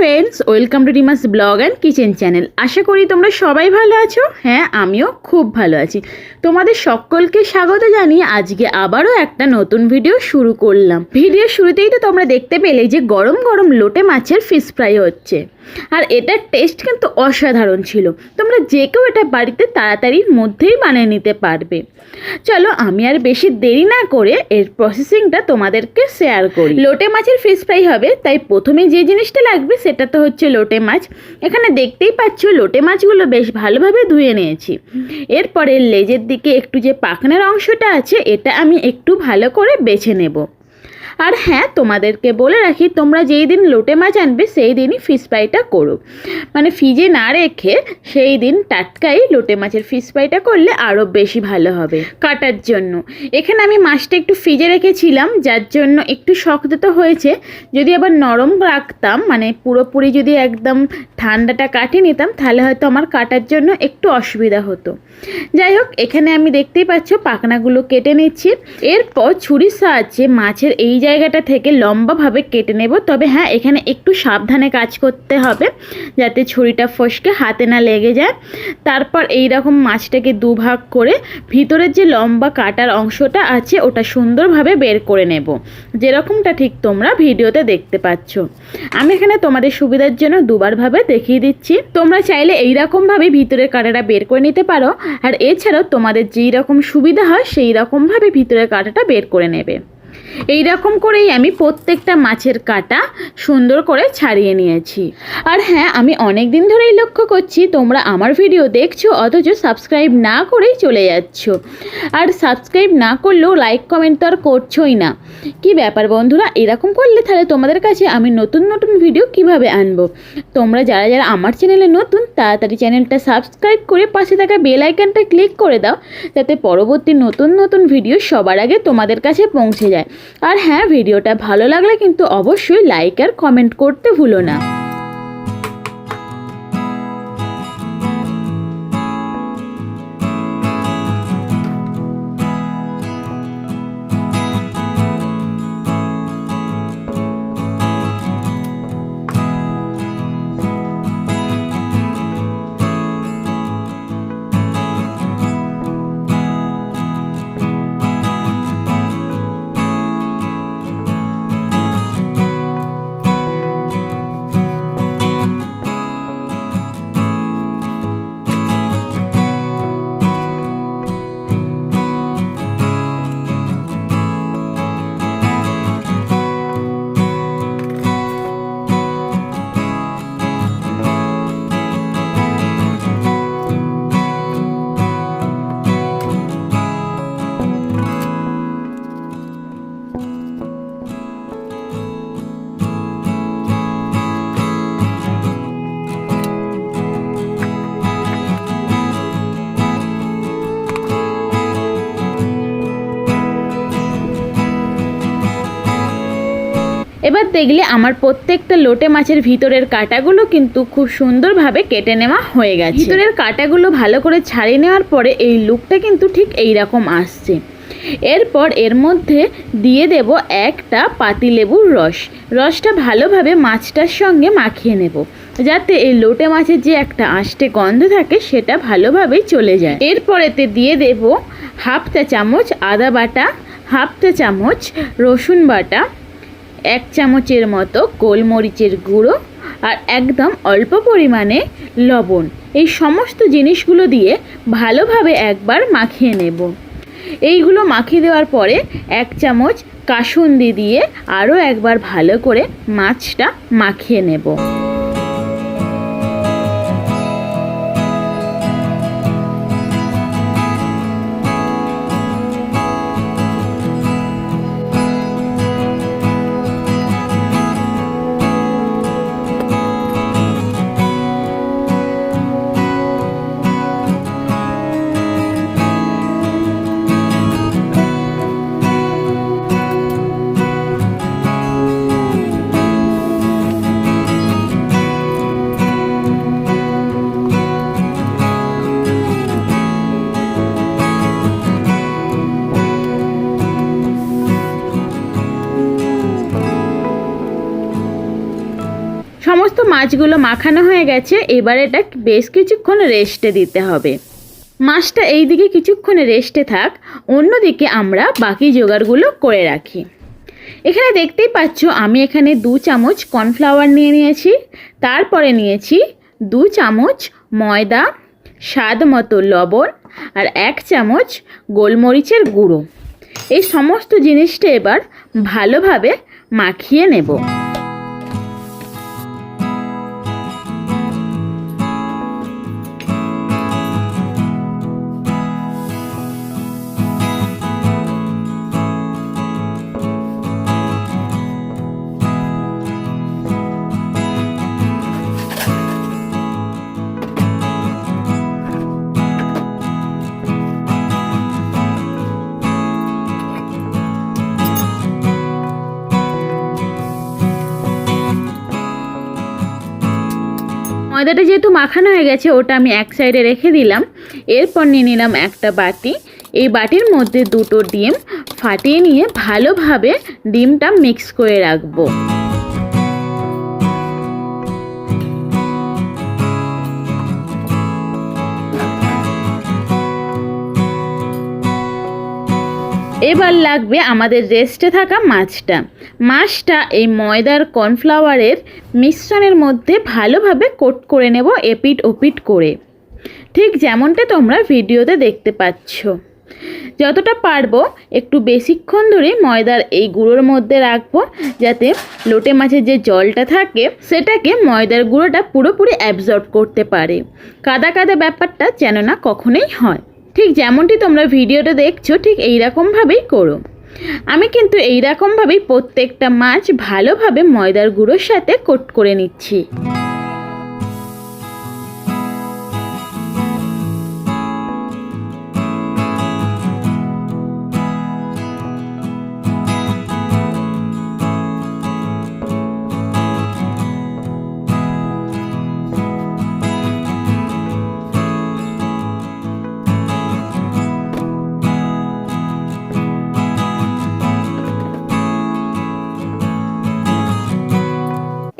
Friends welcome to Rima's blog and kitchen channel আশা করি তোমরা সবাই ভালো আছো। হ্যাঁ আমিও খুব ভালো আছি। তোমাদের সকলকে স্বাগত জানিয়ে আজকে আবারও একটা নতুন ভিডিও শুরু করলাম। ভিডিও শুরুতেই তো তোমরা দেখতে পেলে যে গরম গরম লোটে মাছের ফিশ ফ্রাই হচ্ছে। আর এটার টেস্ট কিন্তু অসাধারণ ছিল। তোমরা যে কেউ এটা বাড়িতে তাড়াতাড়ির মধ্যেই বানিয়ে নিতে পারবে। চলো আমি আর বেশি দেরি না করে এর প্রসেসিংটা তোমাদেরকে শেয়ার করি। লোটে মাছের ফিশ ফ্রাই হবে, তাই প্রথমে যে জিনিসটা লাগবে সেটা তো হচ্ছে লোটে মাছ। এখানে দেখতেই পাচ্ছ লোটে মাছগুলো বেশ ভালোভাবে ধুয়ে নিয়েছি। এরপরে লেজের দিকে একটু যে পাখনার অংশটা আছে, এটা আমি একটু ভালো করে বেছে নেব। আর হ্যাঁ তোমাদেরকে বলে রাখি, তোমরা যেই দিন লোটে মাছ আনবে, সেই দিনই ফিশ ফ্রাইটা করো। মানে ফ্রিজে না রেখে সেই দিন টাটকাই লোটে মাছের ফিশ ফ্রাইটা করলে আরও বেশি ভালো হবে কাটার জন্য। এখানে আমি মাছটা একটু ফ্রিজে রেখেছিলাম, যার জন্য একটু শক্ত তো হয়েছে। যদি আবার নরম রাখতাম মানে পুরোপুরি যদি একদম ঠান্ডাটা কাটিয়ে নিতাম, তাহলে হয়তো আমার কাটার জন্য একটু অসুবিধা হতো। যাই হোক, এখানে আমি দেখতেই পাচ্ছ, পাখনাগুলো কেটে নিচ্ছি। এরপর ছুরির সাহায্যে মাছের এই জায়গাটা থেকে লম্বাভাবে কেটে নেব। তবে হ্যাঁ এখানে একটু সাবধানে কাজ করতে হবে যাতে ছুরিটা ফসকে হাতে না লেগে যায়। তারপর এই রকম মাছটাকে দুভাগ করে ভিতরের যে লম্বা কাটার অংশটা আছে, ওটা সুন্দরভাবে বের করে নেব। যেরকমটা ঠিক তোমরা ভিডিওতে দেখতে পাচ্ছ। আমি এখানে তোমাদের সুবিধার জন্য দুবারভাবে দেখিয়ে দিচ্ছি। তোমরা চাইলে এই রকমভাবে ভিতরের কাটাটা বের করে নিতে পারো। আর এছাড়াও তোমাদের যেই রকম সুবিধা হয় সেই রকমভাবে ভিতরের কাটাটা বের করে নেবে। এই রকম করেই আমি প্রত্যেকটা মাছের কাটা সুন্দর করে ছাড়িয়ে নিয়েছি। আর হ্যাঁ আমি অনেক দিন ধরেই লক্ষ্য করছি, তোমরা আমার ভিডিও দেখছ, অথচ সাবস্ক্রাইব না করেই চলে যাচ্ছ। আর সাবস্ক্রাইব না করলেও লাইক, কমেন্ট তো আর করছোই না। কি ব্যাপার বন্ধুরা, এরকম করলে তাহলে তোমাদের কাছে আমি নতুন নতুন ভিডিও কীভাবে আনব? তোমরা যারা যারা আমার চ্যানেলে নতুন, তাড়াতাড়ি চ্যানেলটা সাবস্ক্রাইব করে পাশে থাকা বেল আইকনটা ক্লিক করে দাও, যাতে পরবর্তী নতুন নতুন ভিডিও সবার আগে তোমাদের কাছে পৌঁছে যায়। আর হ্যাঁ ভিডিওটা ভালো লাগলে কিন্তু অবশ্যই লাইক আর কমেন্ট করতে ভুলো না। দেখলে আমার প্রত্যেকটা লোটে মাছের ভিতরের কাটাগুলো কিন্তু খুব সুন্দরভাবে কেটে নেওয়া হয়ে গেছে। ভিতরের কাটাগুলো ভালো করে ছাড়িয়ে নেওয়ার পরে এই লুকটা কিন্তু ঠিক এই রকম আসছে। এরপর এর মধ্যে দিয়ে দেব একটা পাতিলেবুর রস। রসটা ভালোভাবে মাছটার সঙ্গে মাখিয়ে নেব, যাতে এই লোটে মাছের যে একটা আষ্টে গন্ধ থাকে সেটা ভালোভাবেই চলে যায়। এরপরেতে দিয়ে দেব হাফ চা চামচ আদা বাটা, হাফ চা চামচ রসুন বাটা এক চামচের মতো গোলমরিচের গুঁড়ো আর একদম অল্প পরিমাণে লবণ। এই সমস্ত জিনিসগুলো দিয়ে ভালোভাবে একবার মাখিয়ে নেব। এইগুলো মাখিয়ে দেওয়ার পরে এক চামচ কাসুন্দি দিয়ে আরও একবার ভালো করে মাছটা মাখিয়ে নেব। মাছগুলো মাখানো হয়ে গেছে, এবার এটা বেশ কিছুক্ষণ রেস্টে দিতে হবে। মাছটা এই দিকে কিছুক্ষণে রেস্টে থাক, অন্যদিকে আমরা বাকি জোগাড়গুলো করে রাখি। এখানে দেখতেই পাচ্ছ, আমি এখানে দু চামচ কর্নফ্লাওয়ার নিয়ে নিয়েছি, তারপরে নিয়েছি দু চামচ ময়দা, স্বাদ মতো লবণ, আর এক চামচ গোলমরিচের গুঁড়ো। এই সমস্ত জিনিসটা এবার ভালোভাবে মাখিয়ে নেব। ময়দাটা যেহেতু মাখানো হয়ে গেছে, ওটা আমি এক সাইডে রেখে দিলাম। এরপর নিয়ে নিলাম একটা বাটি। এই বাটির মধ্যে দুটো ডিম ফাটিয়ে নিয়ে ভালোভাবে ডিমটা মিক্স করে রাখব। এবার লাগবে আমাদের রেস্টে থাকা মাছটা। মাছটা এই ময়দার কর্নফ্লাওয়ারের মিশ্রণের মধ্যে ভালোভাবে কোট করে নেব এপিট ওপিট করে। ঠিক যেমনটা তোমরা ভিডিওতে দেখতে পাচ্ছ। যতটা পারব একটু বেশিক্ষণ ধরে ময়দার এই গুঁড়োর মধ্যে রাখব, যাতে লোটে মাছের যে জলটা থাকে, সেটাকে ময়দার গুঁড়োটা পুরোপুরি অ্যাবজর্ব করতে পারে। কাদা কাদা ব্যাপারটা যেন না কখনোই হয়। ঠিক যেমনটি তোমরা ভিডিওটা দেখছ, ঠিক এইরকমভাবেই করো আমি কিন্তু এইরকমভাবেই প্রত্যেকটা মাছ ভালোভাবে ময়দার গুঁড়োর সাথে কোট করে নিচ্ছি।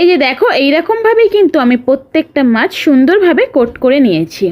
এই যে দেখো, এইরকমভাবেই কিন্তু আমি প্রত্যেকটা মাছ সুন্দরভাবে কোট করে নিয়েছি।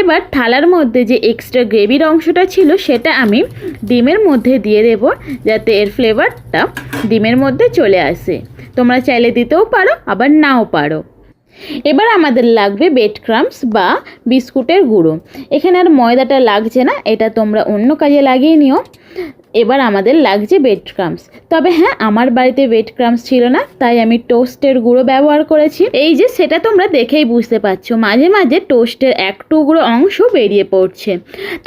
এবার থালার মধ্যে যে এক্সট্রা গ্রেভির অংশটা ছিল, সেটা আমি ডিমের মধ্যে দিয়ে দেব, যাতে এর ফ্লেভারটা ডিমের মধ্যে চলে আসে। তোমরা চাইলে দিতেও পারো, আবার নাও পারো। এবার আমাদের লাগবে বেড ক্রামস বা বিস্কুটের গুঁড়ো। এখানে আর ময়দাটা লাগছে না, এটা তোমরা অন্য কাজে লাগিয়ে নিও। এবার আমাদের লাগছে বেড ক্রামস তবে হ্যাঁ আমার বাড়িতে বেড ক্রামস ছিল না, তাই আমি টোস্টের গুঁড়ো ব্যবহার করেছি। এই যে, সেটা তোমরা দেখেই বুঝতে পারছ, মাঝে মাঝে টোস্টের এক টুকরো অংশ বেরিয়ে পড়ছে।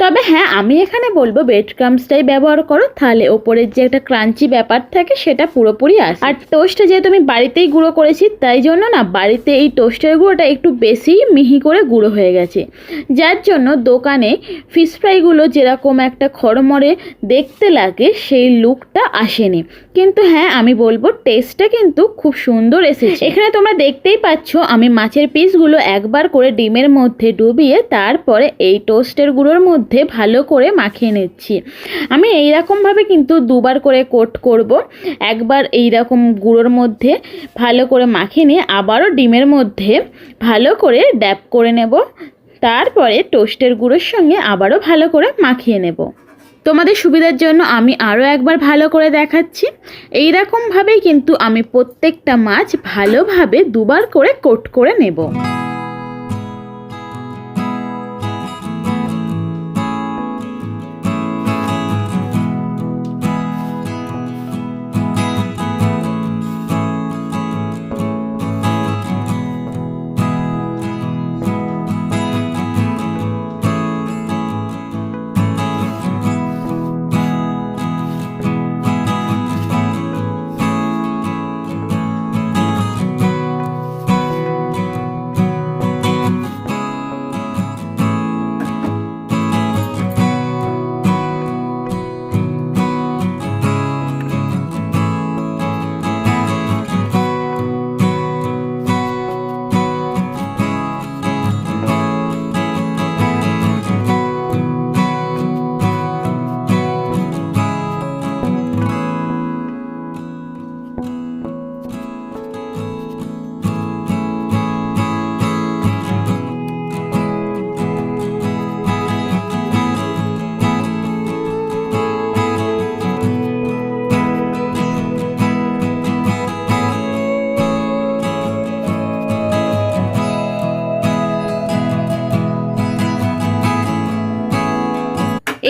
তবে হ্যাঁ আমি এখানে বলব বেড ক্রামসটাই ব্যবহার করো, তাহলে ওপরের যে একটা ক্রাঞ্চি ব্যাপার থাকে, সেটা পুরোপুরি আসে। আর টোস্টটা যেহেতু আমি বাড়িতেই গুঁড়ো করেছি, তাই জন্য না, বাড়িতে এই টোস্টের গুঁড়োটা একটু বেশি মিহি করে গুঁড়ো হয়ে গেছে। যার জন্য দোকানে ফিশ ফ্রাইগুলো যেরকম একটা খড়মড়ে দেখতে লাগে সেই লুকটা আসেনি। কিন্তু হ্যাঁ আমি বলব টেস্টটা কিন্তু খুব সুন্দর এসেছে। এখানে তোমরা দেখতেই পাচ্ছ, আমি মাছের পিসগুলো একবার করে ডিমের মধ্যে ডুবিয়ে তারপরে এই টোস্টের গুঁড়োর মধ্যে ভালো করে মাখিয়ে নিচ্ছি। আমি এই রকমভাবে কিন্তু দুবার করে কোট করব, একবার এই রকম গুঁড়োর মধ্যে ভালো করে মাখিয়ে নিয়ে আবারও ডিমের মধ্যে ভালো করে ড্যাপ করে নেব। তারপরে টোস্টের গুঁড়োর সঙ্গে আবারও ভালো করে মাখিয়ে নেব। তোমাদের সুবিধার জন্য আমি আরও একবার ভালো করে দেখাচ্ছি। এই রকমভাবেই কিন্তু আমি প্রত্যেকটা মাছ ভালোভাবে দুবার করে কোট করে নেব।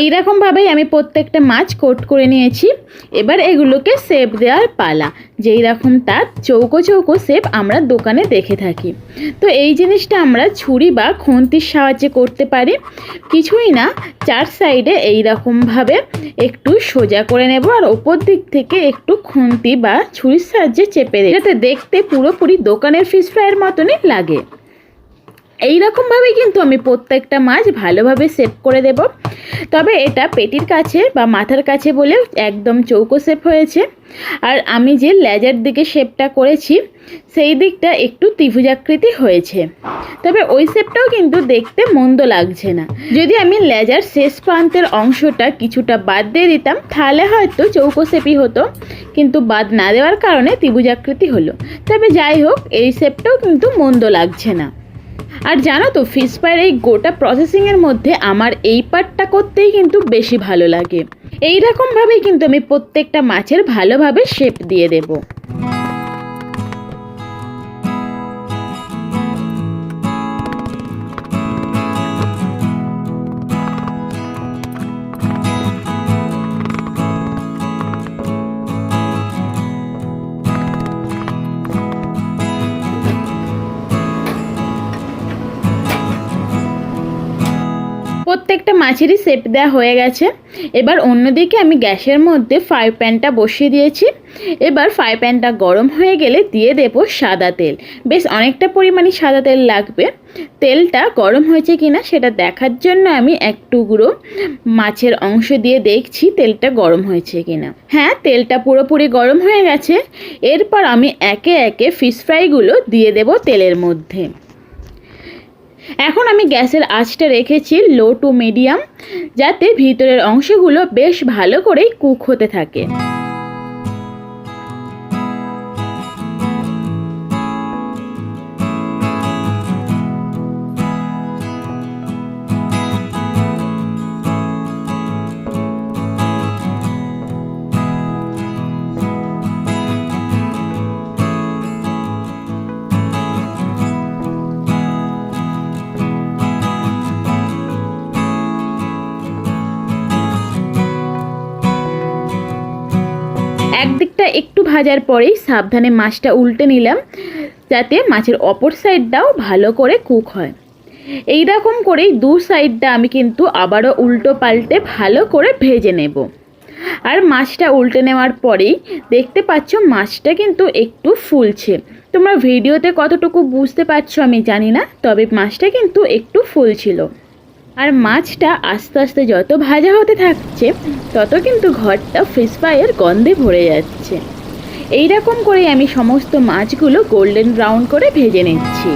এইরকমভাবেই আমি প্রত্যেকটা মাছ কোট করে নিয়েছি। এবার এগুলোকে শেপ দেওয়ার পালা। যেই রকম তার চৌকো চৌকো শেপ আমরা দোকানে দেখে থাকি। তো এই জিনিসটা আমরা ছুরি বা খুন্তির সাহায্যে করতে পারি। কিছুই না, চার সাইডে এই রকমভাবে একটু সোজা করে নেব আর ওপর দিক থেকে একটু খুন্তি বা ছুরির সাহায্যে চেপে দেয় যাতে দেখতে পুরোপুরি দোকানের ফিশ ফ্রাইয়ের মতনই লাগে। এই রকমভাবেই কিন্তু আমি প্রত্যেকটা মাছ ভালোভাবে সেভ করে দেব। তবে এটা পেটির কাছে বা মাথার কাছে বলে একদম চৌকো শেপ হয়েছে। আর আমি যে লেজার দিকে শেপটা করেছি, সেই দিকটা একটু ত্রিভুজাকৃতি হয়েছে। তবে ওই শেপটাও কিন্তু দেখতে মন্দ লাগছে না। যদি আমি লেজার শেষ প্রান্তের অংশটা কিছুটা বাদ দিয়ে দিতাম, তাহলে হয়তো চৌকো শেপই হতো। কিন্তু বাদ না দেওয়ার কারণে ত্রিভুজাকৃতি হলো। তবে যাই হোক, এই শেপটাও কিন্তু মন্দ লাগছে না। আর জানো তো ফিশ ফ্রাইয়ের এই গোটা প্রসেসিংয়ের মধ্যে আমার এই পার্টটা করতেই কিন্তু বেশি ভালো লাগে। এই রকমভাবেই কিন্তু আমি প্রত্যেকটা মাছের ভালোভাবে শেপ দিয়ে দেব। প্রত্যেকটা মাছেরই শেপ দেওয়া হয়ে গেছে। এবার অন্যদিকে আমি গ্যাসের মধ্যে ফ্রাই প্যানটা বসিয়ে দিয়েছি। এবার ফ্রাই প্যানটা গরম হয়ে গেলে দিয়ে দেব সাদা তেল। বেশ অনেকটা পরিমাণে সাদা তেল লাগবে। তেলটা গরম হয়েছে কিনা সেটা দেখার জন্য আমি এক টুকরো মাছের অংশ দিয়ে দেখছি তেলটা গরম হয়েছে কিনা। হ্যাঁ তেলটা পুরোপুরি গরম হয়ে গেছে। এরপর আমি একে একে ফিশ ফ্রাইগুলো দিয়ে দেব তেলের মধ্যে। এখন আমি গ্যাসের আঁচটা রেখেছি লো টু মিডিয়াম, যাতে ভিতরের অংশগুলো বেশ ভালো করেই কুক হতে থাকে। একদিকটা একটু ভাজার পরেই সাবধানে মাছটা উল্টে নিলাম, যাতে মাছের অপর সাইডটাও ভালো করে কুক হয়। এই রকম করেই দু সাইডটা আমি কিন্তু আবারও উল্টো পাল্টে ভালো করে ভেজে নেব। আর মাছটা উল্টে নেওয়ার পরেই দেখতে পাচ্ছ মাছটা কিন্তু একটু ফুলছে। তোমরা ভিডিওতে কতটুকু বুঝতে পারছ আমি জানি না, তবে মাছটা কিন্তু একটু ফুলছিল। আর মাছটা আস্তে আস্তে যত ভাজা হতে থাকছে, তত কিন্তু ঘরটা ফিশ ফ্রাইয়ের গন্ধে ভরে যাচ্ছে। এই রকম করে আমি সমস্ত মাছগুলো গোল্ডেন ব্রাউন করে ভেজে নিচ্ছি।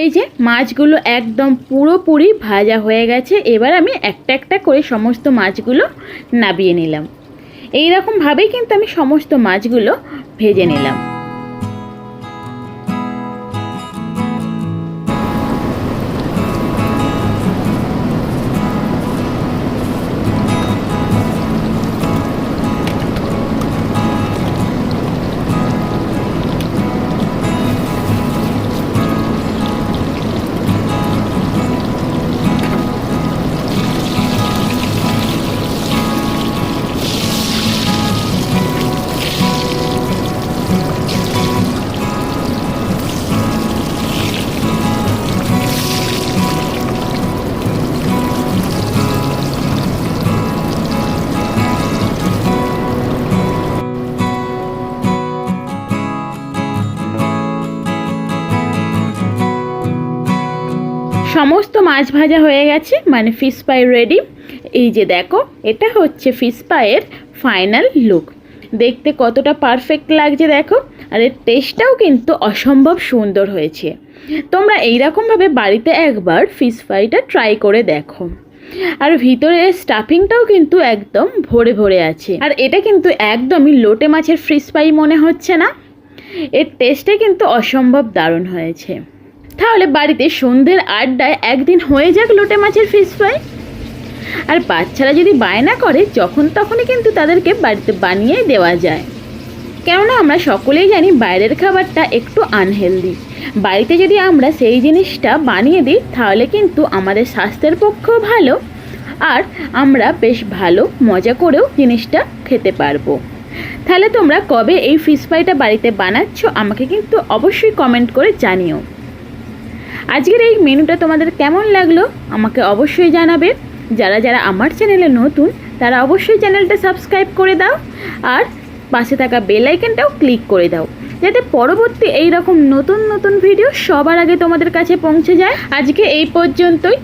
এই যে মাছগুলো একদম পুরোপুরি ভাজা হয়ে গেছে, এবার আমি একটা একটা করে সমস্ত মাছগুলো নাবিয়ে নিলাম। এই রকমভাবেই কিন্তু আমি সমস্ত মাছগুলো ভেজে নিলাম। মাছ ভাজা হয়ে গেছে মানে ফিশ পাই রেডি এই যে দেখো, এটা হচ্ছে ফিশ পাইয়ের ফাইনাল লুক দেখতে কতটা পারফেক্ট লাগছে দেখো, আর এর টেস্টটাও কিন্তু অসম্ভব সুন্দর হয়েছে। তোমরা এইরকমভাবে বাড়িতে একবার ফিশ ফ্রাইটা ট্রাই করে দেখো। আর ভিতরে স্টাফিংটাও কিন্তু একদম ভরে ভরে আছে। আর এটা কিন্তু একদমই লোটে মাছের ফিশ ফ্রাই মনে হচ্ছে না। এর টেস্টে কিন্তু অসম্ভব দারুণ হয়েছে। তাহলে বাড়িতে সন্ধ্যের আড্ডায় একদিন হয়ে যাক লোটে মাছের ফিশ ফ্রাই আর বাচ্চারা যদি বায়না করে, যখন তখনই কিন্তু তাদেরকে বাড়িতে বানিয়ে দেওয়া যায়। কেননা আমরা সকলেই জানি বাইরের খাবারটা একটু আনহেলদি বাড়িতে যদি আমরা সেই জিনিসটা বানিয়ে দিই, তাহলে কিন্তু আমাদের স্বাস্থ্যের পক্ষেও ভালো আর আমরা বেশ ভালো মজা করেও জিনিসটা খেতে পারব। তাহলে তোমরা কবে এই ফিশ ফ্রাইটা বাড়িতে বানাচ্ছ, আমাকে কিন্তু অবশ্যই কমেন্ট করে জানিও। আজকের এই মেনুটা তোমাদের কেমন লাগল আমাকে অবশ্যই জানাবে। যারা যারা আমার চ্যানেলে নতুন, তারা অবশ্যই চ্যানেলটা সাবস্ক্রাইব করে দাও আর পাশে থাকা বেল আইকনটাও ক্লিক করে দাও, যাতে পরবর্তী এই রকম নতুন নতুন ভিডিও সবার আগে তোমাদের কাছে পৌঁছে যায়। আজকে এই পর্যন্তই।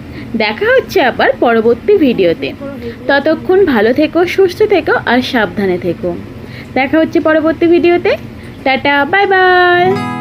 দেখা হচ্ছে আবার পরবর্তী ভিডিওতে। ততক্ষণ ভালো থেকো, সুস্থ থেকো আর সাবধানে থেকো। দেখা হচ্ছে পরবর্তী ভিডিওতে। টাটা, বাই বাই।